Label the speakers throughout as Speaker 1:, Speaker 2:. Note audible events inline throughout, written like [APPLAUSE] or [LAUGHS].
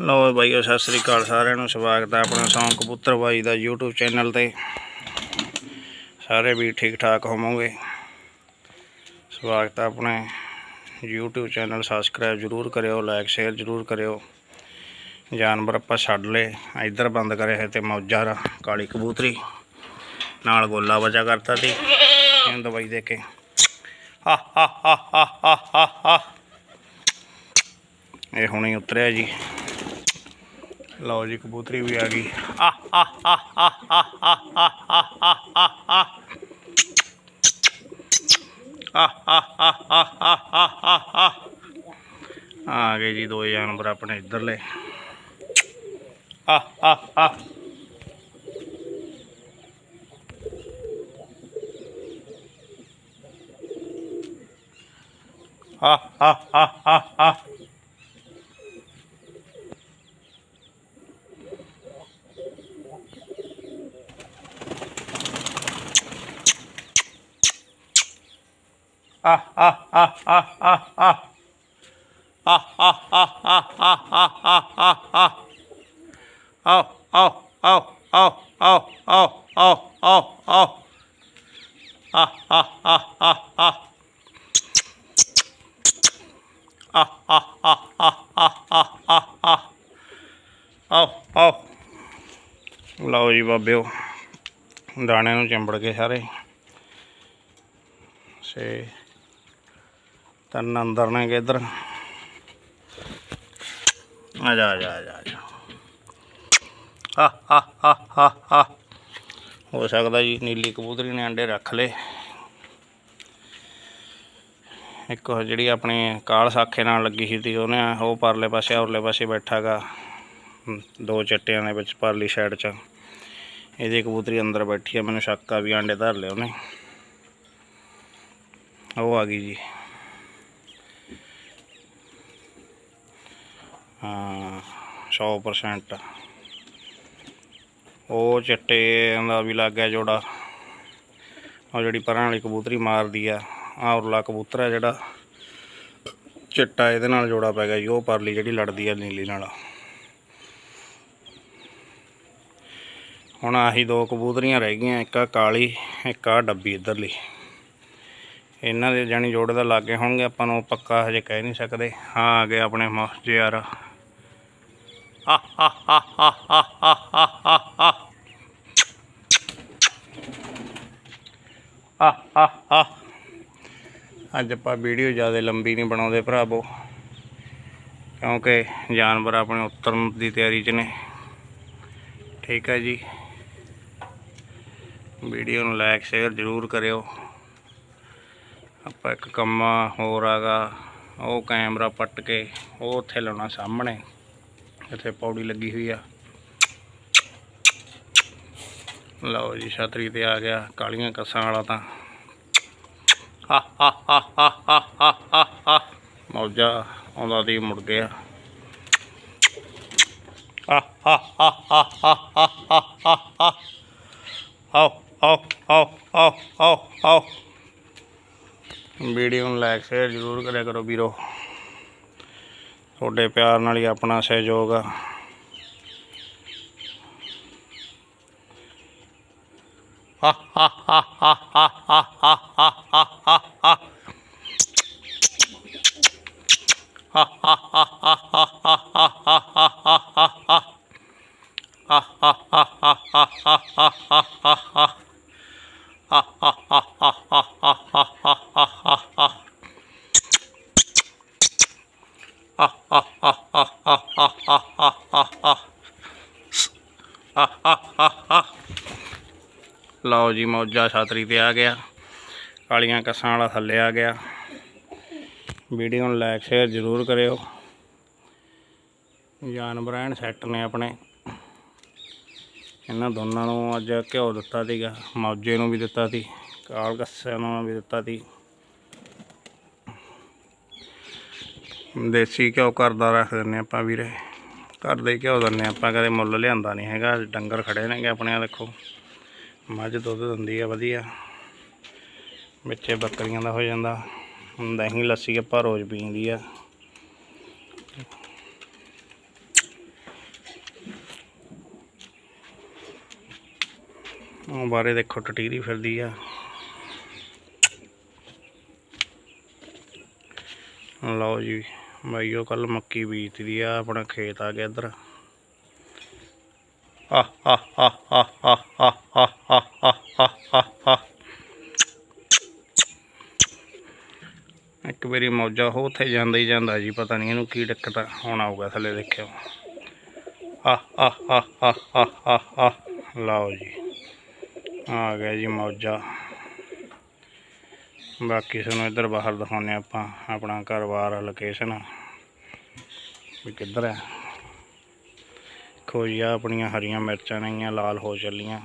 Speaker 1: ਲਓ ਬਾਈਓ ਸਤਿ ਸ੍ਰੀ ਅਕਾਲ ਸਾਰਿਆਂ ਨੂੰ, ਸਵਾਗਤ ਹੈ ਆਪਣਾ ਸੌਂਕ ਕਬੂਤਰ ਬਾਈ ਦਾ YouTube ਚੈਨਲ ਤੇ। ਸਾਰੇ ਵੀ ਠੀਕ ਠਾਕ ਹੋਵੋਗੇ? ਸਵਾਗਤ ਹੈ ਆਪਣੇ YouTube ਚੈਨਲ ਸਬਸਕ੍ਰਾਈਬ ਜਰੂਰ ਕਰਿਓ ਲਾਈਕ ਸ਼ੇਅਰ ਜਰੂਰ ਕਰਿਓ। ਜਾਨਵਰ ਆਪਾਂ ਛੱਡ ਲਏ, ਇੱਧਰ ਬੰਦ ਕਰੇ ਹੈ ਤੇ ਮੌਜਾ ਰਾ ਕਾਲੀ ਕਬੂਤਰੀ। ਨਾਲ ਗੋਲਾ ਵਜਾ ਕਰਤਾ ਸੀ, ਇਹਨੂੰ ਦਵਾਈ ਦੇ ਕੇ। ਹਾ ਹਾ ਹਾ ਹਾ ਹਾ ਹਾ ਹਾ। ਇਹ ਹੁਣੇ ਉਤਰਿਆ ਜੀ। ਲਓ ਜੀ ਕਬੂਤਰੀ ਵੀ ਆ ਗਈ ਆ ਆ ਆ ਆ ਆ ਆ ਆ ਆ ਆ ਆ ਆ ਗਏ ਜੀ ਦੋ ਜਾਨਵਰ ਆਪਣੇ ਇੱਧਰਲੇ ਆ ਆ ਆ ਆ ਆ ਆ ਆ ਆਓ ਆਓ ਆਓ ਆਓ ਆਓ ਆਓ ਆਓ ਆਓ ਆਓ ਆ ਆ ਆ ਆ ਆ ਆ ਆ ਆ ਆ ਆ ਆ ਆ ਆਓ ਆਓ ਲਓ ਜੀ ਬਾਬਿਓ ਦਾਣੇ ਨੂੰ ਚੰਬੜ ਕੇ ਸਾਰੇ ਸੇ ਤਨ ਅੰਦਰ ਨੇ ਕਿਧਰ ਆ ਜਾ ਆ ਜਾ ਆ ਜਾ। ਆ ਜਾ ਹਾ ਹਾ ਹਾ। ਹੋ ਸਕਦਾ ਜੀ ਨੀਲੀ ਕਬੂਤਰੀ ਨੇ ਅੰਡੇ ਰੱਖ ਲਏ। ਇੱਕ ਜਿਹੜੀ ਆਪਣੀ ਕਾਲ ਸਾਖੇ ਨਾਲ ਲੱਗੀ ਸੀ ਤੀ, ਉਹਨੇ ਉਹ ਪਰਲੇ ਪਾਸੇ ਔਰਲੇ ਪਾਸੇ ਬੈਠਾਗਾ। ਦੋ ਚਿੱਟਿਆਂ ਦੇ ਵਿੱਚ ਪਰਲੀ ਸਾਈਡ 'ਚ। ਇਹਦੀ ਕਬੂਤਰੀ ਅੰਦਰ ਬੈਠੀ ਆ, ਮੈਨੂੰ ਸ਼ੱਕ ਆ ਵੀ ਆਂਡੇ ਧਰ ਲਏ ਉਹਨੇ। ਉਹ ਆ ਗਈ ਜੀ। ਹਾਂ 100% ਉਹ ਚਿੱਟੇ ਦਾ ਵੀ ਲੱਗ ਗਿਆ ਜੋੜਾ। ਉਹ ਜਿਹੜੀ ਪਰਾਂ ਵਾਲੀ ਕਬੂਤਰੀ ਮਾਰਦੀ ਆ, ਆਹ ਉਰਲਾ ਕਬੂਤਰ ਆ ਜਿਹੜਾ। ਚਿੱਟਾ ਇਹਦੇ ਨਾਲ ਜੋੜਾ ਪੈ ਗਿਆ ਜੀ, ਉਹ ਪਰਲੀ ਜਿਹੜੀ ਲੜਦੀ ਆ, ਨੀਲੀ ਨਾਲ। ਹੁਣ ਆਹੀ ਦੋ ਕਬੂਤਰੀਆਂ ਰਹਿ ਗਈਆਂ, ਇੱਕ ਆ ਕਾਲੀ, ਇੱਕ ਆ ਡੱਬੀ ਇਧਰਲੀ। ਇਹਨਾਂ ਦੇ ਜਾਨੀ ਜੋੜੇ ਦਾ ਲਾਗੇ ਹੋਣਗੇ, ਆਪਾਂ ਨੂੰ ਪੱਕਾ ਹਜੇ ਕਹਿ ਨਹੀਂ ਸਕਦੇ। ਹਾਂ ਆ ਗਏ ਆਪਣੇ ਮਸਜ ਯਾਰ [LAUGHS] ਅੱਜ ਆਪਾਂ ਵੀਡੀਓ ਜ਼ਿਆਦਾ ਲੰਬੀ ਨਹੀਂ ਬਣਾਉਂਦੇ ਭਰਾਵੋ, ਕਿਉਂਕਿ ਜਾਨਵਰ ਆਪਣੇ ਉਤਰਨ ਦੀ ਤਿਆਰੀ 'ਚ ਨੇ। ਠੀਕ ਹੈ ਜੀ। ਵੀਡੀਓ ਨੂੰ ਲਾਈਕ ਸ਼ੇਅਰ ਜ਼ਰੂਰ ਕਰਿਓ। ਆਪਾਂ ਇੱਕ ਕੰਮ ਹੋਰ ਆਗਾ, ਉਹ ਕੈਮਰਾ ਪੱਟ ਕੇ ਉਹ ਉੱਥੇ ਲਾਉਣਾ ਸਾਹਮਣੇ। ਇੱਥੇ ਪੌੜੀ ਲੱਗੀ ਹੋਈ ਆ ਲਓ ਜੀ ਛਤਰੀ ਤੇ ਆ ਗਿਆ ਕਾਲੀਆਂ ਕੱਸਾਂ ਵਾਲਾ ਤਾਂ ਹਾ ਹਾ ਹਾ ਹਾ ਹਾ ਹਾ ਮੌਜਾ ਉਹਦਾ ਦੀ ਮੁੜ ਗਿਆ ਹਾ ਹਾ ਹਾ ਹਾ ਹਾ ਹਾ ਹਾ ਆਓ ਆਓ ਆਓ ਆਓ ਆਓ ਆਓ ਵੀਡੀਓ ਨੂੰ ਲਾਈਕ ਸ਼ੇਅਰ ਜ਼ਰੂਰ ਕਰਿਆ ਕਰੋ ਵੀਰੋ ਤੁਹਾਡੇ ਪਿਆਰ ਨਾਲ ਹੀ ਆਪਣਾ ਸਹਿਯੋਗ ਆ। [LAUGHS] ha ha ਲਓ ਜੀ, ਮੌਜਾ ਛਾਤਰੀ ਤੇ ਆ ਗਿਆ। ਕਾਲੀਆਂ ਕੱਸਾਂ ਵਾਲਾ ਥੱਲੇ ਆ ਗਿਆ। ਵੀਡੀਓ ਨੂੰ ਲਾਈਕ ਸ਼ੇਅਰ ਜ਼ਰੂਰ ਕਰਿਓ। ਜਾਨਵਰ ਐਨ ਸੈੱਟ ਨੇ ਆਪਣੇ। ਇਹਨਾਂ ਦੋਨਾਂ ਨੂੰ ਅੱਜ ਘਿਓ ਦਿੱਤਾ ਸੀਗਾ। ਮੌਜੇ ਨੂੰ ਵੀ ਦਿੱਤਾ ਸੀ। ਕਾਲ ਕੱਸੇ ਨੂੰ ਵੀ ਦਿੱਤਾ ਸੀ। ਦੇਸੀ ਘਿਓ ਘਰ ਦਾ ਰੱਖ ਦਿੰਨੇ ਆਪਾਂ ਵੀਰੇ। ਘਰ ਦੇ ਘਿਓ ਦਿੰਨੇ ਆਪਾਂ ਕਦੇ ਮੁੱਲ ਲਿਆਂਦਾ ਨਹੀਂ ਹੈਗਾ। ਡੰਗਰ ਖੜੇ ਨੇਗੇ ਆਪਣੇ ਆ ਦੇਖੋ। ਮੱਝ ਦੁੱਧ ਦਿੰਦੀ ਆ, ਵਧੀਆ। ਵਿੱਚੇ ਬੱਕਰੀਆਂ ਦਾ ਹੋ ਜਾਂਦਾ। ਦਹੀਂ, ਲੱਸੀ ਆਪਾਂ ਰੋਜ਼ ਪੀਂਦੀ ਆ। ਉਹ ਬਾਰੇ ਦੇਖੋ, ਟਟੀਰੀ ਫਿਰਦੀ ਆ। ਲਓ ਜੀ। ਬਾਈਓ ਕੱਲ ਮੱਕੀ ਬੀਜਦੀ ਆ ਆਪਣਾ ਖੇਤ ਆ ਗਿਆ ਇੱਧਰ ਆ ਆ ਆ ਆ ਆ ਆ ਆ ਆ ਆ ਆ ਆ ਆ ਇੱਕ ਵਾਰੀ ਮੌਜਾ ਹੋ ਉੱਥੇ ਜਾਂਦਾ ਹੀ ਜਾਂਦਾ ਜੀ ਪਤਾ ਨਹੀਂ ਇਹਨੂੰ ਕੀ ਦਿੱਕਤ ਹੋਣਾ ਹੁਣ ਆਊਗਾ ਥੱਲੇ ਦੇਖਿਓ ਆ ਆ ਆ ਆ ਆ ਆ ਆ ਲਓ ਜੀ ਆ ਗਿਆ ਜੀ ਮੌਜਾ ਬਾਕੀ ਤੁਹਾਨੂੰ ਇੱਧਰ ਬਾਹਰ ਦਿਖਾਉਂਦੇ ਹਾਂ ਆਪਾਂ, ਆਪਣਾ ਘਰ-ਬਾਰ ਲੋਕੇਸ਼ਨ ਵੀ ਕਿੱਧਰ ਹੈ? ਖੋਜੀਆ ਆਪਣੀਆਂ ਹਰੀਆਂ ਮਿਰਚਾਂ ਨੇਗੀਆਂ ਲਾਲ ਹੋ ਚੱਲੀਆਂ।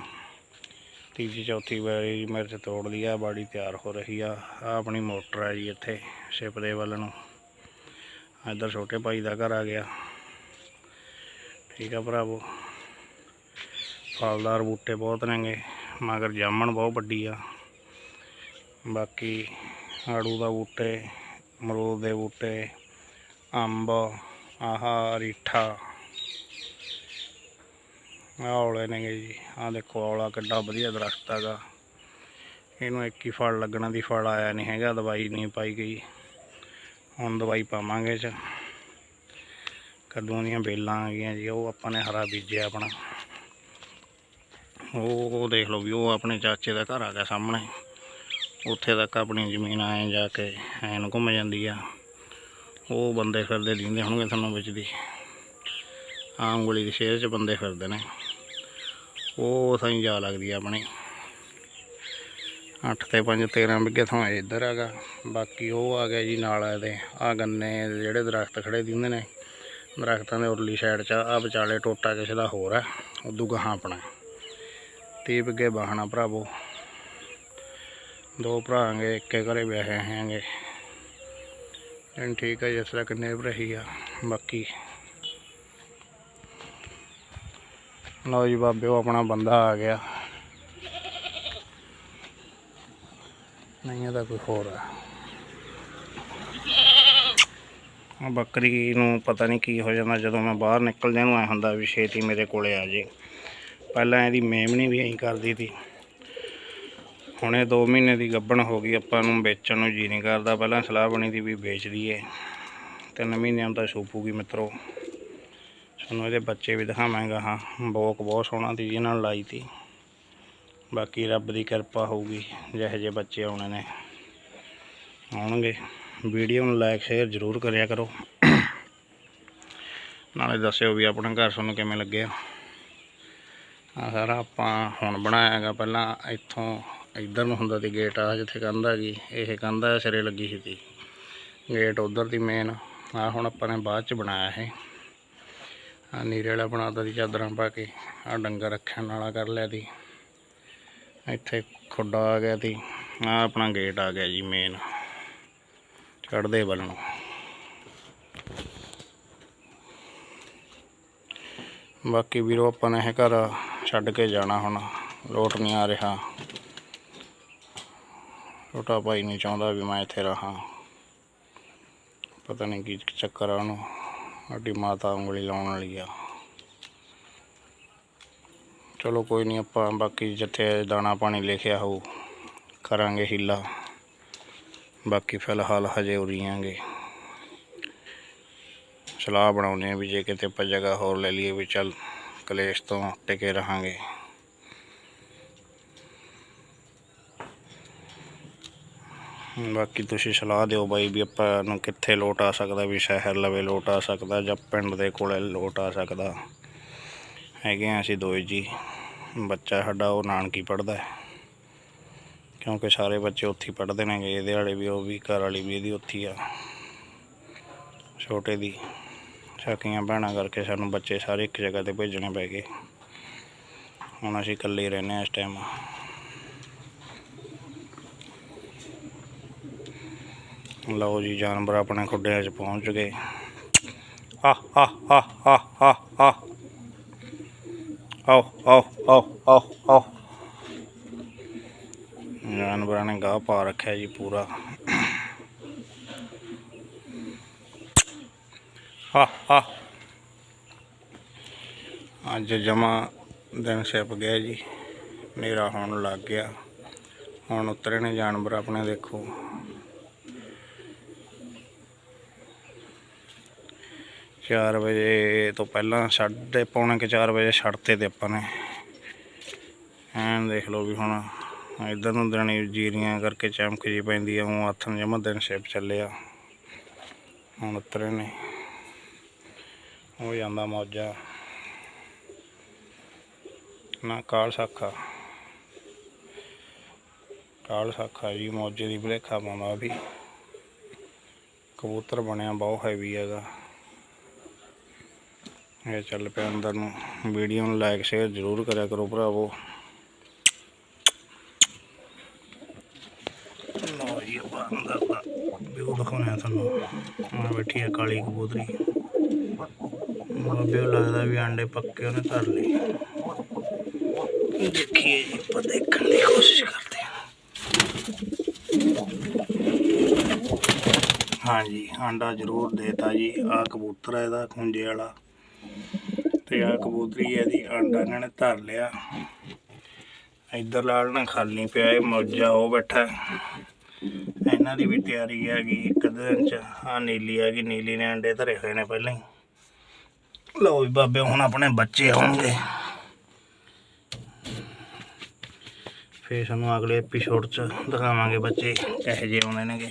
Speaker 1: ਤੀਜੀ, ਚੌਥੀ ਵਾਰੀ ਮਿਰਚ ਤੋੜ ਲਈ ਆ, ਬਾੜੀ ਤਿਆਰ ਹੋ ਰਹੀ ਆ। ਆ ਆਪਣੀ ਮੋਟਰ ਹੈ ਜੀ ਇੱਥੇ ਸ਼ਿਪ ਦੇ ਵੱਲ ਨੂੰ। ਇੱਧਰ ਛੋਟੇ ਭਾਈ ਦਾ ਘਰ ਆ ਗਿਆ। ਠੀਕ ਆ ਭਰਾਵੋ। ਫਲਦਾਰ ਬੂਟੇ ਬਹੁਤ ਨੇਗੇ, ਮਗਰ ਜਾਮਣ ਬਹੁਤ ਵੱਡੀ ਆ। ਬਾਕੀ ਆੜੂ ਦਾ ਬੂਟੇ, ਅਮਰੂਦ ਦੇ ਬੂਟੇ, ਅੰਬ, ਆਹ, ਰੀਠਾ। ਆਹ ਔਲੇ ਨੇਗੇ ਜੀ। ਆਹ ਦੇਖੋ ਔਲਾ ਕਿੱਡਾ ਵਧੀਆ ਦਰਖਤ ਹੈਗਾ। ਇਹਨੂੰ ਇੱਕ ਹੀ ਫਲ ਲੱਗਣਾ ਦੀ ਫਲ ਆਇਆ ਨਹੀਂ ਹੈਗਾ, ਦਵਾਈ ਨਹੀਂ ਪਾਈ ਗਈ। ਹੁਣ ਦਵਾਈ ਪਾਵਾਂਗੇ ਚ ਕੱਦੂਆਂ ਦੀਆਂ ਬੇਲਾਂ ਆ ਗਈਆਂ ਜੀ, ਉਹ ਆਪਾਂ ਨੇ ਹਰਾ ਬੀਜਿਆ ਆਪਣਾ। ਉਹ ਉਹ ਦੇਖ ਲਓ ਵੀ, ਉਹ ਆਪਣੇ ਚਾਚੇ ਦਾ ਘਰ ਆ ਗਿਆ ਸਾਹਮਣੇ। ਉੱਥੇ ਤੱਕ ਆਪਣੀ ਜ਼ਮੀਨ ਆਏ ਜਾ ਕੇ ਐਨ ਘੁੰਮ ਜਾਂਦੀ ਆ। ਉਹ ਬੰਦੇ ਫਿਰਦੇ ਦਿੰਦੇ ਹੋਣਗੇ ਤੁਹਾਨੂੰ ਵਿੱਚ ਦੀ। ਆਹ ਉਂਗਲੀ ਦੀ ਸ਼ੇਰ 'ਚ ਬੰਦੇ ਫਿਰਦੇ ਨੇ। ਉਹ ਸਾਈ ਜਾ ਲੱਗਦੀ ਆ ਆਪਣੀ। 8 ਤੇ 5 13 ਬਿੱਗੇ ਥਾਂ ਇੱਧਰ ਹੈਗਾ। ਬਾਕੀ ਉਹ ਆ ਗਿਆ ਜੀ ਨਾਲ ਇਹਦੇ, ਆ ਗੰਨੇ ਜਿਹੜੇ ਦਰਖਤ ਖੜੇ ਦਿੰਦੇ ਨੇ। ਦਰਖਤਾਂ ਦੇ ਉਰਲੀ ਸਾਈਡ 'ਚ ਆ ਵਿਚਾਲੇ ਟੋਟਾ ਕਿਸੇ ਦਾ ਹੋਰ ਹੈ ਉਦੋਂ ਗਾਹਾਂ ਆਪਣਾ। 30 ਬਿੱਗੇ ਬਾਹਣਾ ਭਰਾਵੋ। ਦੋ ਭਰਾਂਗੇ ਇੱਕੇ ਘਰੇ ਵਿਆਹੇ ਹੈਗੇ। ਐਂ ਠੀਕ ਹੈ ਜਿਸ ਤਰ੍ਹਾਂ ਕਿੰਨੇ ਰਹੀ ਆ, ਬਾਕੀ। ਲਓ ਜੀ ਬਾਬੇ, ਉਹ ਆਪਣਾ ਬੰਦਾ ਆ ਗਿਆ। ਨਹੀਂ ਇਹਦਾ ਕੋਈ ਹੋਰ ਆ। ਆਹ ਬੱਕਰੀ ਨੂੰ ਪਤਾ ਨਹੀਂ ਕੀ ਹੋ ਜਾਂਦਾ, ਜਦੋਂ ਮੈਂ ਬਾਹਰ ਨਿਕਲਦਿਆਂ ਨੂੰ ਐ ਹੁੰਦਾ ਵੀ ਛੇਤੀ ਮੇਰੇ ਕੋਲੇ ਆ ਜੇ। ਪਹਿਲਾਂ ਇਹਦੀ ਮੇਮਣੀ ਵੀ ਐਂ ਕਰਦੀ ਸੀ। ਹੁਣੇ 2 ਮਹੀਨੇ ਦੀ ਗੱਬਣ ਹੋ ਗਈ, ਆਪਾਂ ਨੂੰ ਵੇਚਣ ਨੂੰ ਜੀ ਨਹੀਂ ਕਰਦਾ। ਪਹਿਲਾਂ ਸਲਾਹ ਬਣੀ ਦੀ ਵੀ ਵੇਚ ਦਈਏ। ਤਿੰਨ ਮਹੀਨਿਆਂ ਦਾ ਛੂਪੂਗੀ ਮਿੱਤਰੋ। ਤੁਹਾਨੂੰ ਇਹਦੇ ਬੱਚੇ ਵੀ ਦਿਖਾਵਾਂਗਾ, ਹਾਂ। ਬੋਕ ਬਹੁਤ ਸੋਹਣਾ ਦੀ ਜਿਹਨਾਂ ਨਾਲ ਲਾਈ ਤੀ। ਬਾਕੀ ਰੱਬ ਦੀ ਕਿਰਪਾ ਹੋਊਗੀ, ਜਿਹੋ ਜਿਹੇ ਬੱਚੇ ਆਉਣੇ ਨੇ। ਆਉਣਗੇ। ਵੀਡੀਓ ਨੂੰ ਲਾਈਕ ਸ਼ੇਅਰ ਜ਼ਰੂਰ ਕਰਿਆ ਕਰੋ। ਨਾਲੇ ਦੱਸਿਓ ਵੀ ਆਪਣਾ ਘਰ ਤੁਹਾਨੂੰ ਕਿਵੇਂ ਲੱਗਿਆ। ਆ ਸਾਰਾ ਆਪਾਂ ਹੁਣ ਬਣਾਇਆ ਹੈਗਾ ਪਹਿਲਾਂ ਇੱਥੋਂ ਇੱਧਰ ਨੂੰ ਹੁੰਦਾ ਸੀ ਗੇਟ ਆ ਜਿੱਥੇ ਕੰਧ ਹੈਗੀ ਇਹ ਕੰਧ ਆ, ਸਿਰੇ ਲੱਗੀ ਸੀ ਤੀ। ਗੇਟ ਉਧਰ ਦੀ ਮੇਨ ਆ। ਹੁਣ ਆਪਾਂ ਨੇ ਬਾਅਦ ਚ ਬਣਾਇਆ ਇਹ। ਆ ਨੀਰੇ ਵਾਲਾ ਬਣਾਤਾ ਦੀ ਚਾਦਰਾਂ ਪਾ ਕੇ। ਆ ਡੰਗਰ ਰੱਖਣ ਵਾਲਾ ਕਰ ਲਿਆ ਤੀ ਇੱਥੇ ਖੁੱਡਾ ਆ ਗਿਆ ਤੀ ਆ ਆਪਣਾ ਗੇਟ ਆ ਗਿਆ ਜੀ ਮੇਨ ਚੜ੍ਹਦੇ ਵੱਲ ਨੂੰ। ਬਾਕੀ ਵੀਰੋ, ਆਪਾਂ ਨੇ ਇਹ ਘਰ ਛੱਡ ਕੇ ਜਾਣਾ ਹੁਣ। ਲੋਟ ਨਹੀਂ ਆ ਰਿਹਾ। ਛੋਟਾ ਭਾਈ ਨਹੀਂ ਚਾਹੁੰਦਾ ਵੀ ਮੈਂ ਇੱਥੇ ਰਹਾਂ। ਪਤਾ ਨਹੀਂ ਕੀ ਚੱਕਰ ਆ ਉਹਨੂੰ। ਸਾਡੀ ਮਾਤਾ ਉਂਗਲੀ ਲਾਉਣ ਵਾਲੀ ਆ। ਚਲੋ ਕੋਈ ਨਹੀਂ, ਆਪਾਂ ਬਾਕੀ ਜਿੱਥੇ ਦਾਣਾ ਪਾਣੀ ਲਿਖਿਆ ਹੋਊ, ਕਰਾਂਗੇ ਹੀਲਾ। ਬਾਕੀ ਫਿਲਹਾਲ ਹਜੇ ਉਰੀਆਂਗੇ। ਸਲਾਹ ਬਣਾਉਂਦੇ ਆ ਵੀ ਜੇ ਕਿਤੇ ਆਪਾਂ ਜਗ੍ਹਾ ਹੋਰ ਲੈ ਲਈਏ ਵੀ ਚੱਲ ਕਲੇਸ਼ ਤੋਂ ਟਿਕੇ ਰਹਾਂਗੇ। ਬਾਕੀ ਤੁਸੀਂ ਸਲਾਹ ਦਿਓ ਬਾਈ ਵੀ ਆਪਾਂ ਨੂੰ ਕਿੱਥੇ ਲੋਟ ਆ ਸਕਦਾ, ਵੀ ਸ਼ਹਿਰ ਲਵੇ ਲੋਟ ਆ ਸਕਦਾ ਜਾਂ ਪਿੰਡ ਦੇ ਕੋਲੇ ਲੋਟ ਆ ਸਕਦਾ। ਹੈਗੇ ਆ ਅਸੀਂ ਦੋਏ ਜੀ, ਬੱਚਾ ਸਾਡਾ ਉਹ ਨਾਨਕੀ ਪੜਦਾ ਹੈ। ਕਿਉਂਕਿ ਸਾਰੇ ਬੱਚੇ ਉੱਥੇ ਹੀ ਪੜ੍ਹਦੇ ਨੇਗੇ, ਇਹਦੇ ਵਾਲੇ ਵੀ ਉਹ ਵੀ, ਘਰ ਵਾਲੀ ਵੀ ਇਹਦੀ ਉੱਥੇ ਆ। ਛੋਟੇ ਦੀ, ਸਾਕੀਆਂ ਭੈਣਾਂ ਕਰਕੇ ਸਾਨੂੰ ਬੱਚੇ ਸਾਰੇ ਇੱਕ ਜਗ੍ਹਾ ਤੇ ਭੇਜਣੇ ਪੈ ਗਏ। ਹੁਣ ਅਸੀਂ ਇਕੱਲੇ ਰਹਿੰਦੇ ਹਾਂ ਇਸ ਟਾਈਮ ਲਓ ਜੀ, ਜਾਨਵਰ ਆਪਣੇ ਖੁੱਡਿਆਂ 'ਚ ਪਹੁੰਚ ਗਏ। ਆ ਆ ਆ ਆ ਆ ਆ ਆਓ ਆਓ ਆਓ ਆਓ ਆਓ। ਜਾਨਵਰਾਂ ਨੇ ਗਾਹ ਪਾ ਰੱਖਿਆ ਜੀ ਪੂਰਾ। ਹਾ ਹਾ ਅੱਜ ਜਮਾ ਦਿਨ ਛਿਪ ਗਿਆ ਜੀ। ਹਨੇਰਾ ਹੋਣ ਲੱਗ ਗਿਆ। ਹੁਣ ਉਤਰੇ ਨੇ ਜਾਨਵਰ ਆਪਣੇ, ਦੇਖੋ। ਚਾਰ ਵਜੇ ਤੋਂ ਪਹਿਲਾਂ, ਸਾਢੇ ਪੌਣੇ ਕਿ ਚਾਰ ਵਜੇ ਛੱਡਤੇ ਤੇ ਆਪਾਂ ਨੇ। ਐਨ ਦੇਖ ਲਓ ਵੀ ਹੁਣ ਇਧਰ ਨੂੰ ਦਿਨੀ ਜੀਰੀਆਂ ਕਰਕੇ ਚਮਕ ਜੀ ਪੈਂਦੀ ਆ ਉਹ ਹੱਥ ਨੂੰ ਜਮਾ ਦਿਨ ਸ਼ਿਪ ਚੱਲਿਆ। ਹੁਣ ਉਤਰੇ ਨੇ। ਹੋ ਜਾਂਦਾ ਮੌਜਾ। ਨਾ ਕਾਲ ਸਾਖਾ। ਕਾਲ ਸਾਖਾ ਜੀ, ਮੌਜੇ ਦੀ ਭਲੇਖਾ ਪਾਉਂਦਾ ਵੀ। ਕਬੂਤਰ ਬਣਿਆ ਬਹੁਤ ਹੈਵੀ ਹੈਗਾ। ਇਹ ਚੱਲ ਪਿਆ ਅੰਦਰ ਨੂੰ। ਵੀਡੀਓ ਨੂੰ ਲਾਈਕ ਸ਼ੇਅਰ ਜ਼ਰੂਰ ਕਰਿਆ ਕਰੋ ਭਰਾਵੋ। ਲਓ ਜੀ, ਆਪਾਂ ਅੰਦਰ ਦਾ ਵਿਊ ਦਿਖਾਉਣਾ ਤੁਹਾਨੂੰ। ਆ ਬੈਠੀ ਹੈ ਕਾਲੀ ਕਬੂਤਰੀ। ਬਾਬੇ ਲੱਗਦਾ ਵੀ ਆਂਡੇ ਪੱਕੇ ਉਹਨੇ ਧਰ ਲਏ। ਦੇਖੀਏ ਜੀ, ਆਪਾਂ ਦੇਖਣ ਦੀ ਕੋਸ਼ਿਸ਼ ਕਰਦੇ ਹਾਂ। ਹਾਂਜੀ, ਆਂਡਾ ਜ਼ਰੂਰ ਦੇਤਾ ਜੀ। ਆ ਕਬੂਤਰ ਹੈ ਇਹਦਾ, ਖੁੰਝੇ ਵਾਲਾ। ਤੇ ਆ ਕਬੂਤਰੀ ਹੈ ਦੀ ਆਂਡਾ ਇਹਨਾਂ ਨੇ ਧਰ ਲਿਆ। ਇੱਧਰ ਲਾਲ ਨਾ ਖਾਲੀ ਪਿਆ ਇਹ ਮੌਜਾ, ਉਹ ਬੈਠਾ। ਇਹਨਾਂ ਦੀ ਵੀ ਤਿਆਰੀ ਹੈਗੀ ਇੱਕ ਦਿਨ ਚ। ਆ ਨੀਲੀ ਆ ਗਈ ਨੀਲੀ ਨੇ ਅੰਡੇ ਧਰੇ ਹੋਏ ਨੇ ਪਹਿਲਾਂ ਹੀ। ਲਓ ਵੀ ਬਾਬੇ, ਹੁਣ ਆਪਣੇ ਬੱਚੇ ਹੋਣਗੇ। ਫੇਰ ਸਾਨੂੰ ਅਗਲੇ ਐਪੀਸੋਡ ਚ ਦਿਖਾਵਾਂਗੇ ਬੱਚੇ ਕਿਹੋ ਜਿਹੇ ਆਉਂਦੇ ਨੇਗੇ।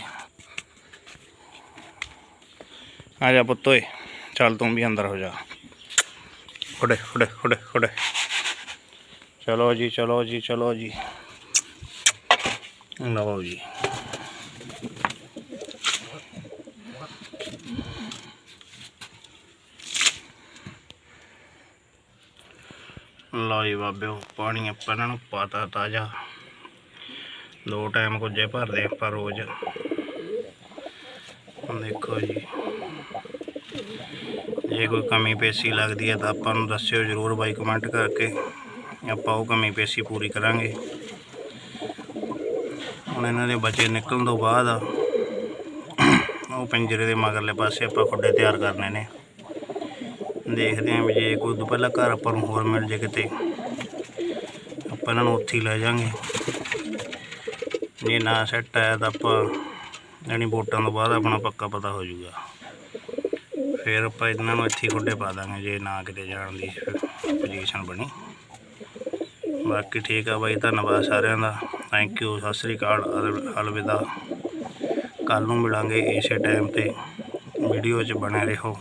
Speaker 1: ਆ ਜਾ ਪੁੱਤੋਏ ਚੱਲ ਤੂੰ ਵੀ ਅੰਦਰ ਹੋ ਜਾ। ਉੜੇ ਉੜੇ ਉੜੇ ਉੜੇ ਚਲੋ ਜੀ ਚਲੋ ਜੀ ਚਲੋ ਜੀ। ਲਓ ਜੀ। ਲਓ ਜੀ ਬਾਬਿਓ ਪਾਣੀ ਆਪਾਂ ਇਹਨਾਂ ਨੂੰ ਪਾਤਾ ਤਾਜ਼ਾ। ਦੋ ਟਾਈਮ ਕੁਝੇ ਭਰਦੇ ਆਪਾਂ ਰੋਜ਼। ਦੇਖੋ ਜੀ। ਜੇ ਕੋਈ ਕਮੀ ਪੇਸ਼ੀ ਲੱਗਦੀ ਹੈ ਤਾਂ ਆਪਾਂ ਨੂੰ ਦੱਸਿਓ ਜ਼ਰੂਰ ਬਾਈ ਕਮੈਂਟ ਕਰਕੇ। ਆਪਾਂ ਉਹ ਕਮੀ ਪੇਸ਼ੀ ਪੂਰੀ ਕਰਾਂਗੇ। ਹੁਣ ਇਹਨਾਂ ਦੇ ਬੱਚੇ ਨਿਕਲਣ ਤੋਂ ਬਾਅਦ ਉਹ ਪਿੰਜਰੇ ਦੇ ਮਗਰਲੇ ਪਾਸੇ ਆਪਾਂ ਖੁੱਡੇ ਤਿਆਰ ਕਰਨੇ ਨੇ। ਦੇਖਦੇ ਹਾਂ ਵੀ ਜੇ ਕੋਈ ਉਦੋਂ ਪਹਿਲਾਂ ਘਰ ਆਪਾਂ ਨੂੰ ਹੋਰ ਮਿਲ ਜੇ ਕਿਤੇ, ਆਪਾਂ ਇਹਨਾਂ ਨੂੰ ਉੱਥੇ ਹੀ ਲੈ ਜਾਾਂਗੇ ਜੇ ਨਾ ਸੈੱਟ ਆਇਆ ਤਾਂ ਆਪਾਂ ਯਾਨੀ ਵੋਟਾਂ ਤੋਂ ਬਾਅਦ ਆਪਣਾ ਪੱਕਾ ਪਤਾ ਹੋ ਜਾਊਗਾ। ਫਿਰ ਆਪਾਂ ਇਹਨਾਂ ਨੂੰ ਇੱਥੇ ਹੀ ਖੁੱਡੇ ਪਾ ਦਾਂਗੇ ਜੇ ਨਾ ਕਿਤੇ ਜਾਣ ਦੀ ਪੋਜੀਸ਼ਨ ਬਣੀ। ਬਾਕੀ ਠੀਕ ਆ ਬਾਈ, ਧੰਨਵਾਦ ਸਾਰਿਆਂ ਦਾ। ਥੈਂਕ ਯੂ ਸਤਿ ਸ੍ਰੀ ਅਕਾਲ, ਅਲ- ਅਲਵਿਦਾ। ਕੱਲ ਨੂੰ ਮਿਲਾਂਗੇ ਇਸੇ ਟਾਈਮ ਤੇ। ਵੀਡੀਓ 'ਚ ਬਣੇ ਰਹੋ।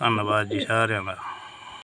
Speaker 1: ਧੰਨਵਾਦ ਜੀ ਸਾਰਿਆਂ ਦਾ।